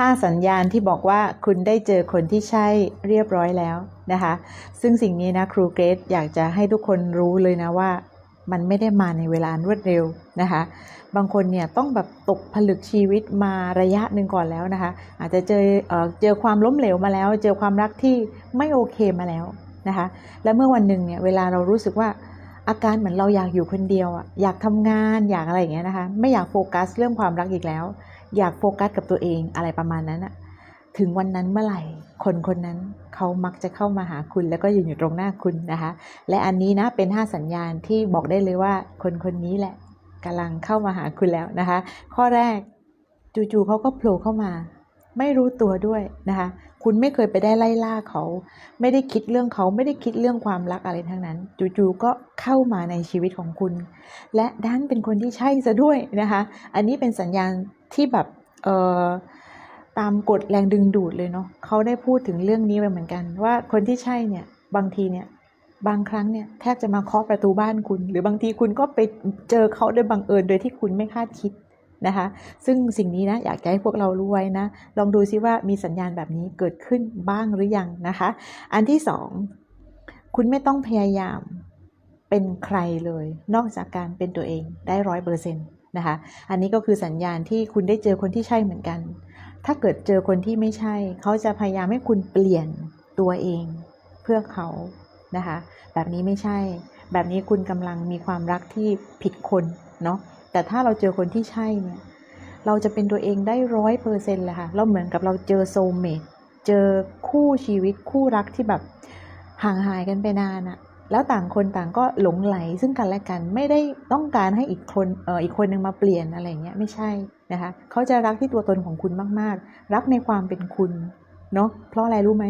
ห้าสัญญาณที่บอกว่าคุณได้เจอคนที่ใช่เรียบร้อยแล้วนะคะ ซึ่งสิ่งนี้นะครูเกรซอยากจะให้ทุกคนรู้เลยนะว่ามันไม่ได้มาในเวลารวดเร็วนะคะ บางคนเนี่ยต้องแบบตกผลึกชีวิตมาระยะหนึ่งก่อนแล้วนะคะ อาจจะเจอเออเจอความล้มเหลวมาแล้ว เจอความรักที่ไม่โอเคมาแล้วนะคะ และเมื่อวันหนึ่งเนี่ยเวลาเรารู้สึกว่าอาการเหมือนเราอยากอยู่คนเดียวอะอยากทำงานอยากอะไรอย่างเงี้ยนะคะ ไม่อยากโฟกัสเรื่องความรักอีกแล้ว อยากโฟกัสกับตัวเองอะไรประมาณนั้นอะถึงวันนั้นเมื่อไหร่ คนคนนั้นเขามักจะเข้ามาหาคุณแล้วก็ยืนอยู่ตรงหน้าคุณนะคะ และอันนี้นะเป็น 5 สัญญาณที่บอกได้เลยว่า คนคนนี้แหละกำลังเข้ามาหาคุณแล้วนะคะ ข้อแรกจู่ๆเขาก็โผล่เข้ามา ไม่รู้ตัวด้วยนะคะ คุณไม่เคยไปได้ไล่ล่าเขา ไม่ได้คิดเรื่องเขาไม่ได้คิดเรื่องความรักอะไรทั้งนั้น จู่ๆก็เข้ามาในชีวิตของคุณ และด้านเป็นคนที่ใช่ซะด้วยนะคะ อันนี้เป็นสัญญาณที่แบบเอ่อตามกฎแรงดึงดูดเลยเนาะเขาได้พูดถึงเรื่องนี้ไปเหมือนกัน ว่าคนที่ใช่เนี่ยบางทีเนี่ยบางครั้งเนี่ยแทบจะมาเคาะประตูบ้านคุณ หรือบางทีคุณก็ไปเจอเขาโดยบังเอิญโดยที่คุณไม่คาดคิด นะคะ ซึ่งสิ่งนี้นะอยากให้พวกเรารู้ไว้นะ ลองดูซิว่ามีสัญญาณแบบนี้เกิดขึ้นบ้างหรือยังนะคะ อันที่สองคุณไม่ต้องพยายามเป็นใครเลย นอกจากการเป็นตัวเองได้ร้อยเปอร์เซ็นต์นะคะ อันนี้ก็คือสัญญาณที่คุณได้เจอคนที่ใช่เหมือนกัน ถ้าเกิดเจอคนที่ไม่ใช่ เขาจะพยายามให้คุณเปลี่ยนตัวเองเพื่อเขานะคะ แบบนี้ไม่ใช่ แบบนี้คุณกำลังมีความรักที่ผิดคนเนาะ แต่ถ้าเราเจอคนที่ใช่เนี่ย เราจะเป็นตัวเองได้ร้อยเปอร์เซ็นต์เลยค่ะ เราเหมือนกับเราเจอโซเมตเจอคู่ชีวิตคู่รักที่แบบห่างหายกันไปนานอะแล้วต่างคนต่างก็หลงไหลซึ่งกันและกันไม่ได้ต้องการให้อีกคนเอออีกคนนึงมาเปลี่ยนอะไรเงี้ยไม่ใช่นะคะเขาจะรักที่ตัวตนของคุณมาก ๆ รักในความเป็นคุณเนาะเพราะอะไรรู้ไหม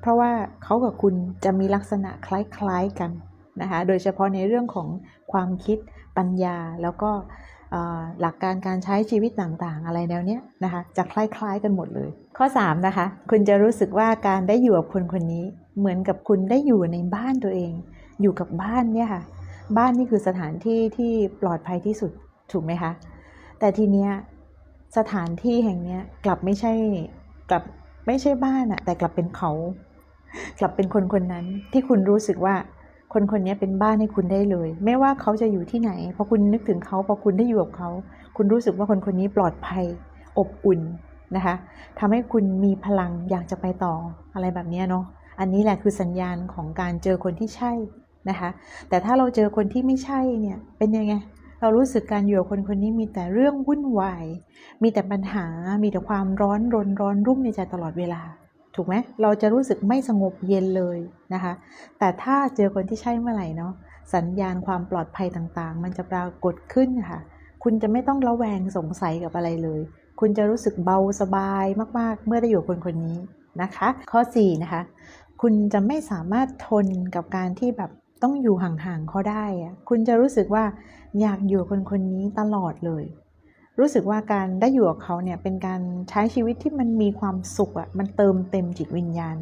เพราะว่าเขากับคุณจะมีลักษณะคล้าย ๆกันนะคะโดยเฉพาะในเรื่องของความคิด ปัญญาแล้วก็หลักการการใช้ชีวิตต่างๆ อะไรแนวเนี้ยนะคะจะคล้ายๆกันหมดเลย ข้อ3นะคะคุณจะรู้สึกว่าการได้อยู่กับคนคนนี้ เหมือนกับคุณได้อยู่ในบ้านตัวเอง อยู่กับบ้านเนี่ยค่ะ บ้านนี่คือสถานที่ที่ปลอดภัยที่สุดถูกไหมคะแต่ทีเนี้ยสถานที่แห่งเนี้ยกลับไม่ใช่กลับไม่ใช่บ้านอะแต่กลับเป็นเขา กลับเป็นคนคนนั้นที่คุณรู้สึกว่า คนคนนี้เป็นบ้านให้คุณได้เลย ไม่ว่าเขาจะอยู่ที่ไหนพอคุณนึกถึงเขาพอคุณได้อยู่กับเขาคุณรู้สึกว่าคนคนนี้ปลอดภัยอบอุ่นนะคะทำให้คุณมีพลังอยากจะไปต่ออะไรแบบนี้เนาะอันนี้แหละคือสัญญาณของการเจอคนที่ใช่นะคะแต่ถ้าเราเจอคนที่ไม่ใช่เนี่ยเป็นยังไงเรารู้สึกการอยู่กับคนคนนี้มีแต่เรื่องวุ่นวาย มีแต่ปัญหา มีแต่ความร้อนรนร้อนรุ่มในใจตลอดเวลา ถูกไหมเราจะรู้สึกไม่สงบเย็นเลยนะคะ แต่ถ้าเจอคนที่ใช่เมื่อไหร่เนาะสัญญาณความปลอดภัยต่างๆ มันจะปรากฏขึ้นค่ะ คุณจะไม่ต้องระแวงสงสัยกับอะไรเลย คุณจะรู้สึกเบาสบายมากๆ เมื่อได้อยู่คนคนนี้นะคะ ข้อ4นะคะ คุณจะไม่สามารถทนกับการที่แบบต้องอยู่ห่างๆเขาได้อะคุณจะรู้สึกว่าอยากอยู่คนคนนี้ตลอดเลย รู้สึกว่าการได้อยู่กับเขาเนี่ยเป็นการใช้ชีวิตที่มันมีความสุขอะ่ะมันเติมเต็มจิตวิญญาณ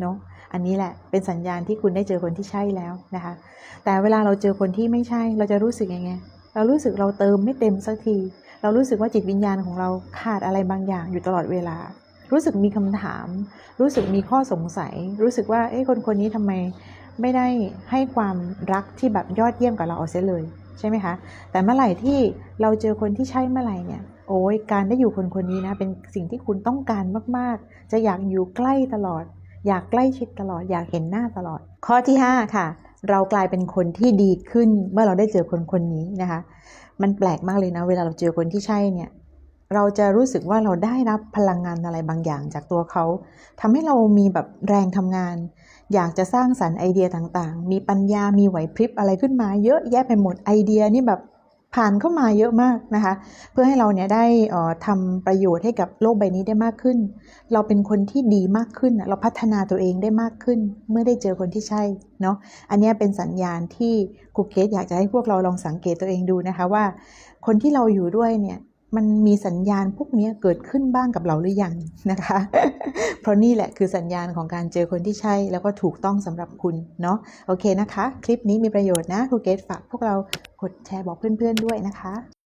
เนาะอันนี้แหละเป็นสัญญาณที่คุณได้เจอคนที่ใช่แล้วนะคะ แต่เวลาเราเจอคนที่ไม่ใช่ เราจะรู้สึกยังไงเรารู้สึกเราเติมไม่เต็มสักที เรารู้สึกว่าจิตวิญญาณของเราขาดอะไรบางอย่างอยู่ตลอดเวลา รู้สึกมีคำถาม รู้สึกมีข้อสงสัย รู้สึกว่าเอ้คนคนนี้ทำไมไม่ได้ให้ความรักที่แบบยอดเยี่ยมกับเราเอาเสียเลย ใช่ไหมคะ แต่เมื่อไหร่ที่เราเจอคนที่ใช่เมื่อไหร่เนี่ยโอ้ยการได้อยู่คนคนนี้นะเป็นสิ่งที่คุณต้องการมากๆ จะอยากอยู่ใกล้ตลอด อยากใกล้ชิดตลอด อยากเห็นหน้าตลอด ข้อที่ 5 ค่ะ เรากลายเป็นคนที่ดีขึ้นเมื่อเราได้เจอคนคนนี้นะคะ มันแปลกมากเลยนะ เวลาเราเจอคนที่ใช่เนี่ย เราจะรู้สึกว่าเราได้รับพลังงานอะไรบางอย่างจากตัวเขาทำให้เรามีแบบแรงทำงาน อยากจะสร้างสรรค์ไอเดียต่างๆ มีปัญญามีไหวพริบอะไรขึ้นมา เยอะแยะไปหมดไอเดียนี่แบบผ่านเข้ามาเยอะมากนะคะ เพื่อให้เราเนี่ยได้ทำประโยชน์ให้กับโลกใบนี้ได้มากขึ้น เราเป็นคนที่ดีมากขึ้น เราพัฒนาตัวเองได้มากขึ้น เมื่อได้เจอคนที่ใช่เนาะอันนี้เป็นสัญญาณที่ครูเคสอยากจะให้พวกเราลองสังเกตตัวเองดูนะคะว่า คนที่เราอยู่ด้วยเนี่ย มันมีสัญญาณพวกนี้เกิดขึ้นบ้างกับเราหรือยังนะคะ เพราะนี่แหละคือสัญญาณของการเจอคนที่ใช่แล้วก็ถูกต้องสำหรับคุณเนาะโอเคนะคะ คลิปนี้มีประโยชน์นะครูเกตฝากพวกเรากดแชร์บอกเพื่อนๆด้วยนะคะ